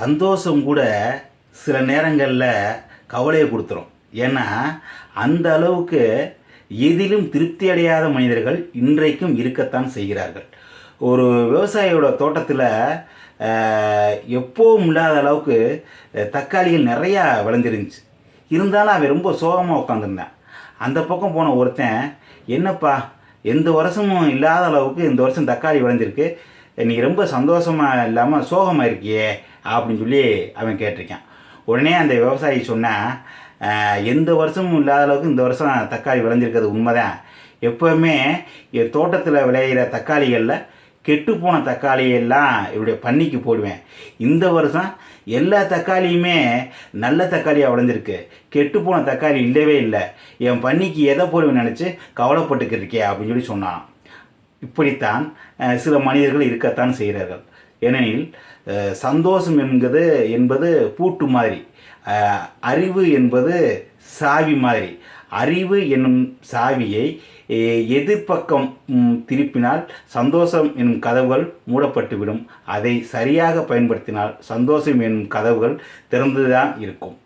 சந்தோஷம் கூட சில நேரங்களில் கவலையை கொடுத்துரும். ஏன்னா அந்த அளவுக்கு எதிலும் திருப்தி அடையாத மனிதர்கள் இன்றைக்கும் இருக்கத்தான் செய்கிறார்கள். ஒரு விவசாயியோட தோட்டத்தில் எப்போவும் இல்லாத அளவுக்கு தக்காளிகள் நிறையா விளைஞ்சிருந்துச்சு. இருந்தாலும் அவன் ரொம்ப சோகமாக உட்காந்துருந்தான் அந்த பக்கம் போன ஒருத்தன் என்னப்பா எந்த வருஷமும் இல்லாத அளவுக்கு இந்த வருஷம் தக்காளி விளைஞ்சிருக்கு. நீ ரொம்ப சந்தோஷமாக இல்லாமல் சோகமாக இருக்கியே. அப்படின்னு சொல்லி அவன் கேட்டிருக்கான். உடனே அந்த விவசாயி சொன்னால் எந்த வருஷமும் இல்லாத அளவுக்கு இந்த வருஷம் தக்காளி விளைஞ்சிருக்கிறது உண்மைதான். எப்போவுமே என் தோட்டத்தில் விளையிற தக்காளிகளில் கெட்டுப்போன தக்காளியெல்லாம் இவருடைய பண்ணிக்கு போடுவேன். இந்த வருஷம் எல்லா தக்காளியுமே நல்ல தக்காளியாக விளைஞ்சிருக்கு. கெட்டுப்போன தக்காளி இல்லவே இல்லை. என் பண்ணிக்கு எதை போடுவேன்னு நினச்சி கவலைப்பட்டுக்கிட்டு இருக்கே அப்படின்னு சொல்லி சொன்னான். இப்படித்தான் சில மனிதர்கள் இருக்கத்தான் செய்கிறார்கள். ஏனெனில் சந்தோஷம் என்கிறது என்பது பூட்டு மாதிரி. அறிவு என்பது சாவி மாதிரி. அறிவு என்னும் சாவியை எதிர்ப்பக்கம் திருப்பினால் சந்தோஷம் என்னும் கதவுகள் மூடப்பட்டுவிடும். அதை சரியாக பயன்படுத்தினால் சந்தோஷம் என்னும் கதவுகள் திறந்துதான் இருக்கும்.